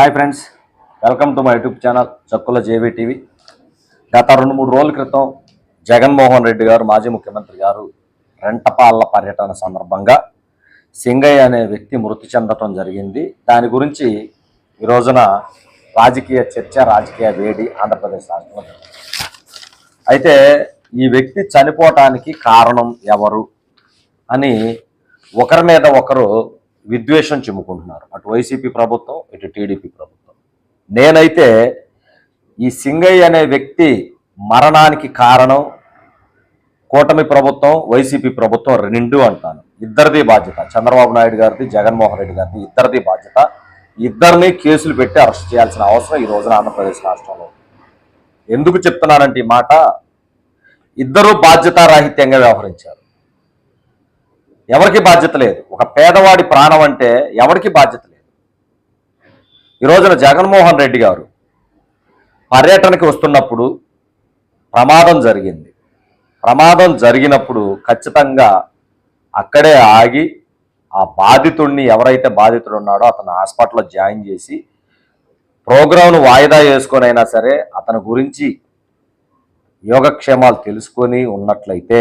Hi friends welcome to my YouTube channel Chakkula J V TV గత రెండు మూడు రోజుల క్రితం జగన్మోహన్ రెడ్డి గారు మాజీ ముఖ్యమంత్రి గారు రెంటపాళ్ళ పర్యటన సందర్భంగా సింగయ్య అనే వ్యక్తి మృతి చెందటం జరిగింది. దాని గురించి ఈ రోజున రాజకీయ చర్చ రాజకీయ వేడి ఆంధ్రప్రదేశ్ రాష్ట్రంలో అయితే ఈ వ్యక్తి చనిపోవటానికి కారణం ఎవరు అని ఒకరి మీద ఒకరు విద్వేషం చిమ్ముకుంటున్నారు. అటు వైసీపీ ప్రభుత్వం ఇటు టీడీపీ ప్రభుత్వం. నేనైతే ఈ సింగయ్య అనే వ్యక్తి మరణానికి కారణం కూటమి ప్రభుత్వం వైసీపీ ప్రభుత్వం రెండు అంటాను. ఇద్దరిది బాధ్యత. చంద్రబాబు నాయుడు గారిది జగన్మోహన్ రెడ్డి గారిది ఇద్దరిది బాధ్యత. ఇద్దరిని కేసులు పెట్టి అరెస్ట్ చేయాల్సిన అవసరం ఈ రోజున ఆంధ్రప్రదేశ్ రాష్ట్రంలో ఎందుకు చెప్తున్నానంటే ఈ మాట? ఇద్దరు బాధ్యతారాహిత్యంగా వ్యవహరించారు. ఎవరికి బాధ్యత లేదు. ఒక పేదవాడి ప్రాణం అంటే ఎవరికి బాధ్యత లేదు. ఈ రోజున జగన్మోహన్ రెడ్డి గారు పర్యటనకి వస్తున్నప్పుడు ప్రమాదం జరిగింది. ప్రమాదం జరిగినప్పుడు ఖచ్చితంగా అక్కడే ఆగి ఆ బాధితుడిని ఎవరైతే బాధితుడు ఉన్నాడో అతను హాస్పిటల్లో జాయిన్ చేసి ప్రోగ్రాంను వాయిదా వేసుకొనైనా సరే అతని గురించి యోగక్షేమాలు తెలుసుకొని ఉన్నట్లయితే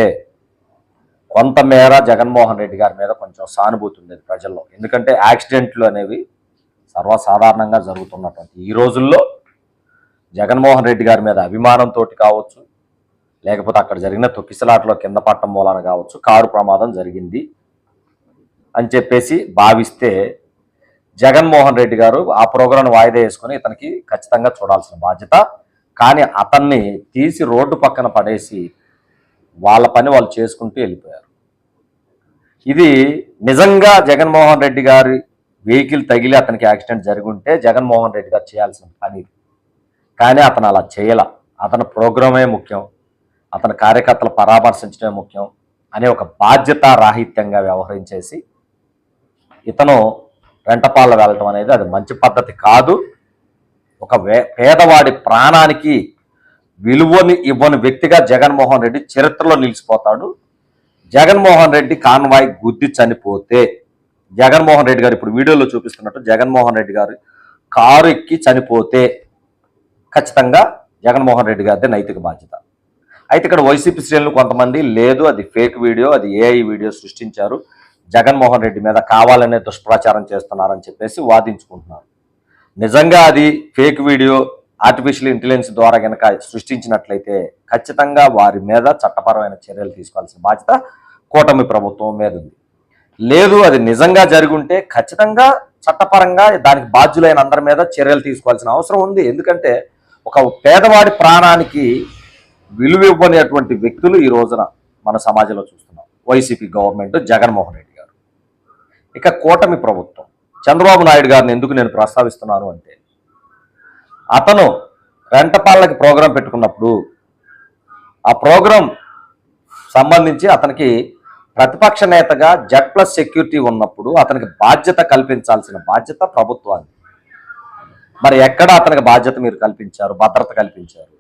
కొంతమేర జగన్మోహన్ రెడ్డి గారి మీద కొంచెం సానుభూతి ఉండేది ప్రజల్లో. ఎందుకంటే యాక్సిడెంట్లు అనేవి సర్వసాధారణంగా జరుగుతున్నటువంటి ఈ రోజుల్లో జగన్మోహన్ రెడ్డి గారి మీద అభిమానంతో కావచ్చు లేకపోతే అక్కడ జరిగిన తొక్కిసలాటలో కింద పట్టం మూలాన కావచ్చు కారు ప్రమాదం జరిగింది అని చెప్పేసి భావిస్తే జగన్మోహన్ రెడ్డి గారు ఆ ప్రోగ్రాం వాయిదా వేసుకొని ఇతనికి ఖచ్చితంగా చూడాల్సిన బాధ్యత. కానీ అతన్ని తీసి రోడ్డు పక్కన పడేసి వాళ్ళ పని వాళ్ళు చేసుకుంటూ వెళ్ళిపోయారు. ఇది నిజంగా జగన్మోహన్ రెడ్డి గారి వెహికల్ తగిలి అతనికి యాక్సిడెంట్ జరిగి ఉంటే జగన్మోహన్ రెడ్డి గారు చేయాల్సిన పని కానీ అతను అలా చేయాల. అతని ప్రోగ్రామే ముఖ్యం. అతని కార్యకర్తలు పరామర్శించడమే ముఖ్యం అనే ఒక బాధ్యత రాహిత్యంగా వ్యవహరించేసి ఇతను రెంటపాల వెళ్ళటం అనేది అది మంచి పద్ధతి కాదు. ఒక వే- పేదవాడి ప్రాణానికి విలువని ఇవ్వని వ్యక్తిగా జగన్మోహన్ రెడ్డి చరిత్రలో నిలిచిపోతాడు. జగన్మోహన్ రెడ్డి కాన్వాయ్ గుద్ది చనిపోతే జగన్మోహన్ రెడ్డి గారు ఇప్పుడు వీడియోలో చూపిస్తున్నట్టు జగన్మోహన్ రెడ్డి గారు కారు ఎక్కి చనిపోతే ఖచ్చితంగా జగన్మోహన్ రెడ్డి గారిదే నైతిక బాధ్యత. అయితే ఇక్కడ వైసీపీ శ్రేణులు కొంతమంది లేదు అది ఫేక్ వీడియో అది ఏఐ వీడియో సృష్టించారు. జగన్మోహన్ రెడ్డి మీద కావాలనే దుష్ప్రచారం చేస్తున్నారని చెప్పేసి వాదించుకుంటున్నారు. నిజంగా అది ఫేక్ వీడియో ఆర్టిఫిషియల్ ఇంటెలిజెన్స్ ద్వారా కనుక సృష్టించినట్లయితే ఖచ్చితంగా వారి మీద చట్టపరమైన చర్యలు తీసుకోవాల్సిన బాధ్యత కూటమి ప్రభుత్వం మీద ఉంది. లేదు అది నిజంగా జరుగుంటే ఖచ్చితంగా చట్టపరంగా దానికి బాధ్యులైన అందరి మీద చర్యలు తీసుకోవాల్సిన అవసరం ఉంది. ఎందుకంటే ఒక పేదవాడి ప్రాణానికి విలువ ఇవ్వనేటువంటి వ్యక్తులు ఈ రోజున మన సమాజంలో చూస్తున్నాం. వైసీపీ గవర్నమెంట్ జగన్మోహన్ రెడ్డి గారు. ఇక కూటమి ప్రభుత్వం. చంద్రబాబు నాయుడు గారిని ఎందుకు నేను ప్రస్తావిస్తున్నాను అంటే అతను రెంటపాళ్ళకి ప్రోగ్రాం పెట్టుకున్నప్పుడు ఆ ప్రోగ్రాం సంబంధించి అతనికి ప్రతిపక్ష నేతగా జడ్ ప్లస్ సెక్యూరిటీ ఉన్నప్పుడు అతనికి బాధ్యత కల్పించాల్సిన బాధ్యత ప్రభుత్వానికి. మరి ఎక్కడ అతనికి బాధ్యత మీరు కల్పించారు భద్రత కల్పించారు?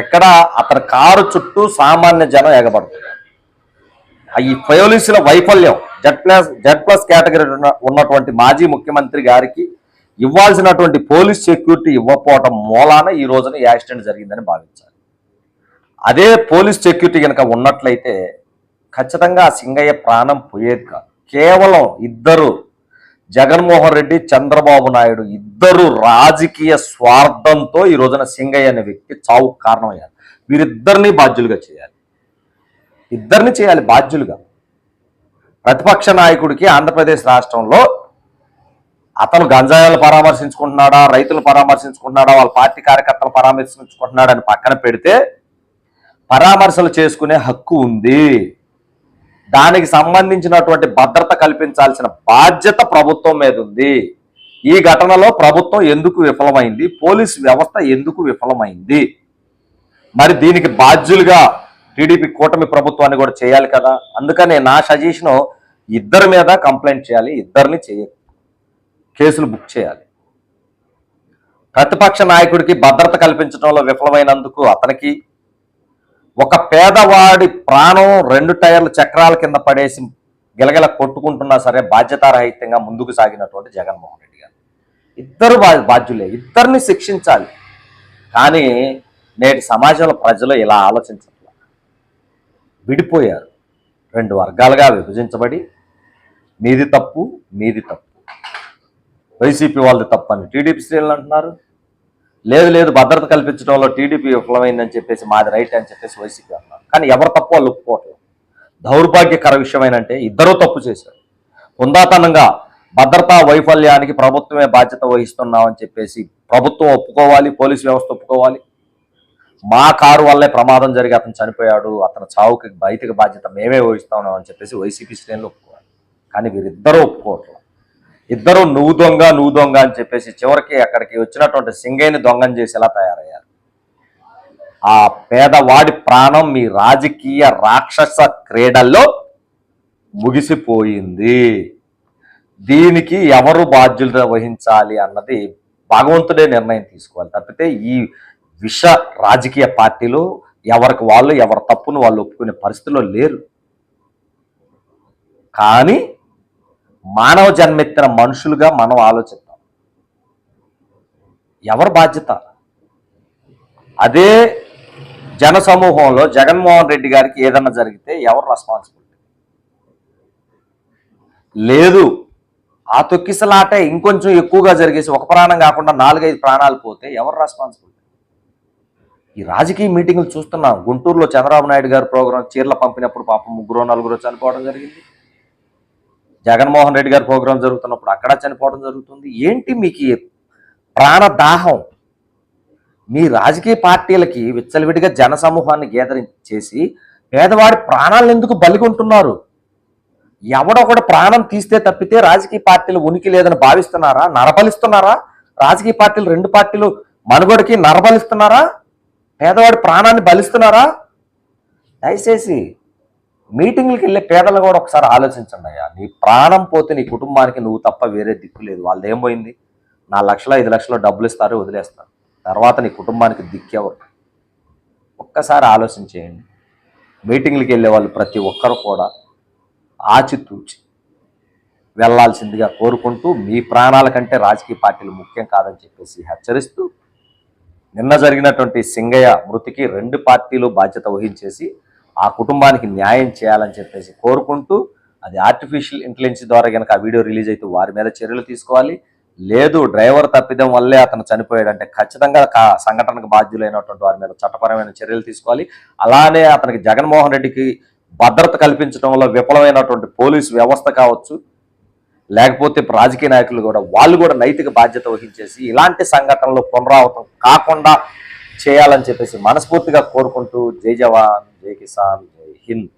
ఎక్కడ అతని కారు చుట్టూ సామాన్య జనం ఎగబడుతున్నారు? ఈ పోలీసుల వైఫల్యం Z plus Z plus category ఉన్నటువంటి మాజీ ముఖ్యమంత్రి గారికి ఇవ్వాల్సినటువంటి పోలీస్ సెక్యూరిటీ ఇవ్వకపోవటం మూలాన ఈ రోజున ఈ యాక్సిడెంట్ జరిగిందని భావించాలి. అదే పోలీస్ సెక్యూరిటీ కనుక ఉన్నట్లయితే ఖచ్చితంగా ఆ సింగయ్య ప్రాణం పోయేది కాదు. కేవలం ఇద్దరు జగన్మోహన్ రెడ్డి చంద్రబాబు నాయుడు ఇద్దరు రాజకీయ స్వార్థంతో ఈ రోజున సింగయ్య అనే వ్యక్తి చావుకు కారణమయ్యారు. వీరిద్దరిని బాధ్యులుగా చేయాలి. ఇద్దరిని చేయాలి బాధ్యులుగా. ప్రతిపక్ష నాయకుడికి ఆంధ్రప్రదేశ్ రాష్ట్రంలో అతను గంజాయాలు పరామర్శించుకుంటున్నాడా రైతులు పరామర్శించుకుంటున్నాడా వాళ్ళ పార్టీ కార్యకర్తలు పరామర్శించుకుంటున్నాడా అని పక్కన పెడితే పరామర్శలు చేసుకునే హక్కు ఉంది. దానికి సంబంధించినటువంటి భద్రత కల్పించాల్సిన బాధ్యత ప్రభుత్వం మీద ఉంది. ఈ ఘటనలో ప్రభుత్వం ఎందుకు విఫలమైంది? పోలీస్ వ్యవస్థ ఎందుకు విఫలమైంది? మరి దీనికి బాధ్యులుగా టీడీపీ కూటమి ప్రభుత్వాన్ని కూడా చేయాలి కదా. అందుకనే నా సజెషను ఇద్దరి మీద కంప్లైంట్ చేయాలి ఇద్దరిని చేయ కేసులు బుక్ చేయాలి. ప్రతిపక్ష నాయకుడికి భద్రత కల్పించడంలో విఫలమైనందుకు అతనికి ఒక పేదవాడి ప్రాణం రెండు టైర్ల చక్రాల కింద పడేసి గిలగిల కొట్టుకుంటున్నా సరే బాధ్యతారహితంగా ముందుకు సాగినటువంటి జగన్మోహన్ రెడ్డి గారు. ఇద్దరు బా బాధ్యులే. ఇద్దరిని శిక్షించాలి. కానీ నేటి సమాజంలో ప్రజలు ఇలా ఆలోచించట్ల. విడిపోయారు. రెండు వర్గాలుగా విభజించబడి మీది తప్పు మీది తప్పు. వైసీపీ వాళ్ళది తప్పని. టీడీపీ శ్రేణులు అంటున్నారు. లేదు లేదు భద్రత కల్పించడంలో టీడీపీ విఫలమైందని చెప్పేసి మాది రైట్ అని చెప్పేసి వైసీపీ అన్నారు కానీ ఎవరు తప్పు వాళ్ళు ఒప్పుకోవట్లేదు. దౌర్భాగ్యకర విషయమైనంటే ఇద్దరూ తప్పు చేశారు. ఉందాతనంగా భద్రతా వైఫల్యానికి ప్రభుత్వమే బాధ్యత వహిస్తున్నామని చెప్పేసి ప్రభుత్వం ఒప్పుకోవాలి పోలీస్ వ్యవస్థ ఒప్పుకోవాలి. మా కారు వల్లే ప్రమాదం జరిగి అతను చనిపోయాడు అతను చావుకి బయటకు బాధ్యత మేమే వహిస్తాం అని చెప్పేసి వైసీపీ శ్రేణులు ఒప్పుకోవాలి. కానీ వీరిద్దరూ ఒప్పుకోవట్లేదు. ఇద్దరు నువ్వు దొంగ నువ్వు దొంగ అని చెప్పేసి చివరికి అక్కడికి వచ్చినటువంటి సింగయ్యని దొంగని చేసేలా తయారయ్యారు. ఆ పేదవాడి ప్రాణం మీ రాజకీయ రాక్షస క్రీడల్లో ముగిసిపోయింది. దీనికి ఎవరు బాధ్యులత వహించాలి అన్నది భగవంతుడే నిర్ణయం తీసుకోవాలి. తప్పితే ఈ విష రాజకీయ పార్టీలు ఎవరికి వాళ్ళు ఎవరి తప్పును వాళ్ళు ఒప్పుకునే పరిస్థితిలో లేరు. కానీ మానవ జన్మెత్తిన మనుషులుగా మనం ఆలోచిద్దాం. ఎవరి బాధ్యత? అదే జన సమూహంలో జగన్మోహన్ రెడ్డి గారికి ఏదన్నా జరిగితే ఎవరు రెస్పాన్సిబిలిటీ లేదు ఆ తొక్కిసలాట ఇంకొంచెం ఎక్కువగా జరిగేసి ఒక ప్రాణం కాకుండా నాలుగైదు ప్రాణాలు పోతే ఎవరు రెస్పాన్సిబిలిటీ ఈ రాజకీయ మీటింగులు చూస్తున్నాం. గుంటూరులో చంద్రబాబు నాయుడు గారు ప్రోగ్రాం చీరలు పంపినప్పుడు పాపం ముగ్గురు నలుగురు చనిపోవడం జరిగింది. జగన్మోహన్ రెడ్డి గారి ప్రోగ్రాం జరుగుతున్నప్పుడు అక్కడ చనిపోవడం జరుగుతుంది. ఏంటి మీకు ప్రాణదాహం? మీ రాజకీయ పార్టీలకి విచ్చలవిడిగా జన సమూహాన్ని గేదరింగ్ చేసి పేదవాడి ప్రాణాలను ఎందుకు బలిగొంటున్నారు? ఎవడొకడు ప్రాణం తీస్తే తప్పితే రాజకీయ పార్టీలు ఉనికి లేదని భావిస్తున్నారా? నరబలిస్తున్నారా? రాజకీయ పార్టీలు రెండు పార్టీలు మనుగడకి నరబలిస్తున్నారా? పేదవాడి ప్రాణాన్ని బలిస్తున్నారా? దయచేసి మీటింగ్లకు వెళ్ళే పేదలు కూడా ఒకసారి ఆలోచించండి అయ్యా. నీ ప్రాణం పోతే నీ కుటుంబానికి నువ్వు తప్ప వేరే దిక్కు లేదు. వాళ్ళది ఏం పోయింది? నా లక్షలు ఐదు లక్షలు డబ్బులు ఇస్తారు వదిలేస్తారు. తర్వాత నీ కుటుంబానికి దిక్కెవరు ఒక్కసారి ఆలోచించేయండి. మీటింగ్లకు వెళ్ళే వాళ్ళు ప్రతి ఒక్కరు కూడా ఆచితూచి వెళ్ళాల్సిందిగా కోరుకుంటూ మీ ప్రాణాల కంటే రాజకీయ పార్టీలు ముఖ్యం కాదని చెప్పేసి హెచ్చరిస్తూ నిన్న జరిగినటువంటి సింగయ్య మృతికి రెండు పార్టీలు బాధ్యత వహించేసి ఆ కుటుంబానికి న్యాయం చేయాలని చెప్పేసి కోరుకుంటూ అది ఆర్టిఫిషియల్ ఇంటెలిజెన్స్ ద్వారా కనుక ఆ వీడియో రిలీజ్ అయితే వారి మీద చర్యలు తీసుకోవాలి. లేదు డ్రైవర్ తప్పిదం వల్లే అతను చనిపోయాడంటే ఖచ్చితంగా సంఘటనకు బాధ్యులైనటువంటి వారి మీద చట్టపరమైన చర్యలు తీసుకోవాలి. అలానే అతనికి జగన్మోహన్ రెడ్డికి భద్రత కల్పించడంలో విఫలమైనటువంటి పోలీసు వ్యవస్థ కావచ్చు. లేకపోతే రాజకీయ నాయకులు కూడా వాళ్ళు కూడా నైతిక బాధ్యత వహించేసి ఇలాంటి సంఘటనలు పునరావృతం కాకుండా చేయాలని చెప్పేసి మనస్ఫూర్తిగా కోరుకుంటూ జై జవాన్. జై కిసాన్ జై హింద్